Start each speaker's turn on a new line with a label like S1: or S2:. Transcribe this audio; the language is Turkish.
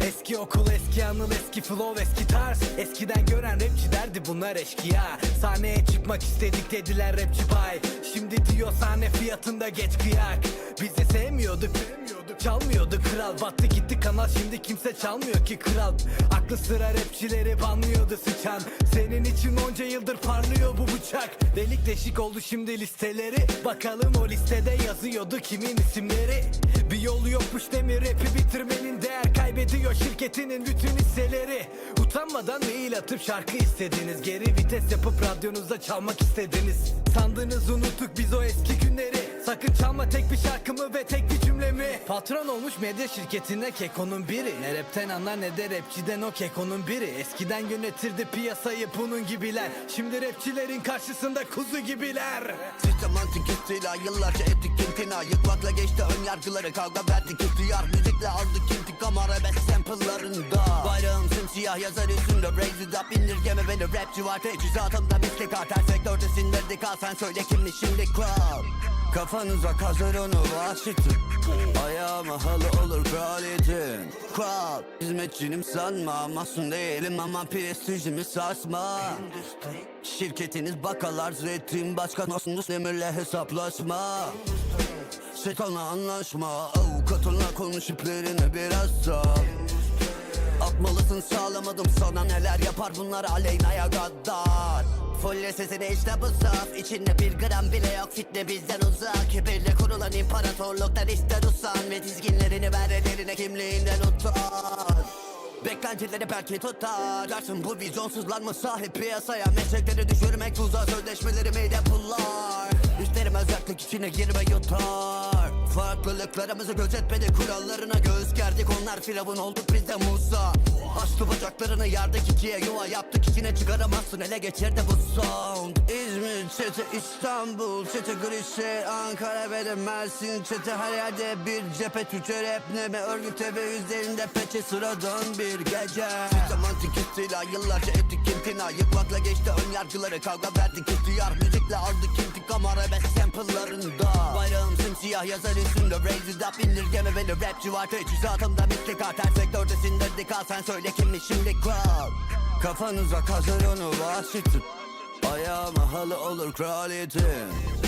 S1: Eski okul, eski anıl, eski flow, eski tarz. Eskiden gören rapçi derdi bunlar eşkıya. Sahneye çıkmak istedik dediler rapçi bay. Şimdi diyor sahne fiyatında geç kıyak. Bizi sevmiyorduk, çalmıyordu kral. Battı gitti kanal şimdi kimse çalmıyor ki kral. Aklı sıra rapçileri banlıyordu sıçan. Senin için onca yıldır parlıyor bu bıçak. Delik deşik oldu şimdi listeleri. Bakalım o listede yazıyordu kimin isimleri. Bir yolu yokmuş demir rapi bitirmenin değer kaybediyor şirketinin bütün hisseleri. Utanmadan mail atıp şarkı istediniz. Geri vites yapıp radyonuzda çalmak istediniz. Sandınız unuttuk biz o eski günleri Sakın çalma tek bir şarkımı ve tek bir cümlemi. Patron olmuş medya şirketine kekonun biri. Ne rapten anlar ne de rapçiden o kekonun biri. Eskiden yönetirdi piyasayı bunun gibiler. Şimdi rapçilerin karşısında kuzu gibiler.
S2: Sistematik istila yıllarca ettik intina Yıkmakla geçti ön yargıları kavga verdik ihtiyar. Müzikle aldık intikam arabesk sample'larında. Bayrağım simsiyah yazar üstünde Raise it up indirgeme beni. Rapçi var Teçhizatımda misli kartel sektörde sindirdik al sen söyle kimmiş şimdi crowd Kafanıza kazır onu vahşetim Ayağıma halı olur kraliyetin Crowd Hizmetçinim sanma. Masum değilim ama prestijimi sarsma. Şirketiniz bakalar zeytin Başkan olsun demirle hesaplaşma. Şeytanla anlaşma Avukatınla konuş iplerini biraz sal Atmalısın sağlamadım sana neler yapar bunlar Aleyna'ya gaddar. Full sesine işte bu saf. İçinde bir gram bile yok fitne bizden uzak. Kibirle kurulan imparatorluktan ister usan Ve dizginlerini ver ellerine kimliğinden utan. Beklentileri belki tutar. Dersin bu vizyonsuzlar mı sahip piyasaya. Meslekleri düşürmek tuzağa sözleşmeleri meyde pullar. Üstlerim özellik içine girme yutar Farklılıklarımızı gözetmedi kurallarına göz gerdik. Onlar firavun olduk biz de Musa. Açtı bacaklarını yardık ikiye yuva yaptık. İçine çıkaramazsın ele geçirdi bu sound. İzmir çete İstanbul çete Grişe Ankara ve de Mersin. Çete her yerde bir cephe Türkçe rap neme örgüte ve yüzlerinde peçe sıradan bir gece. Sistematik istila yıllarca ettik intina Yıkmakla geçti ön yargıları kavga verdik ihtiyar. Müzikle aldık intikam arabesk sample'larında Simsiyah yazar üstünde Raise it up indirgeme beni rapçi var Teçhizatımda misli kartel sektörde sindirdik al sen söyle kimmiş şimdi crowd Kafanıza kazır onu vahşetim Ayağıma halı olur kraliyetim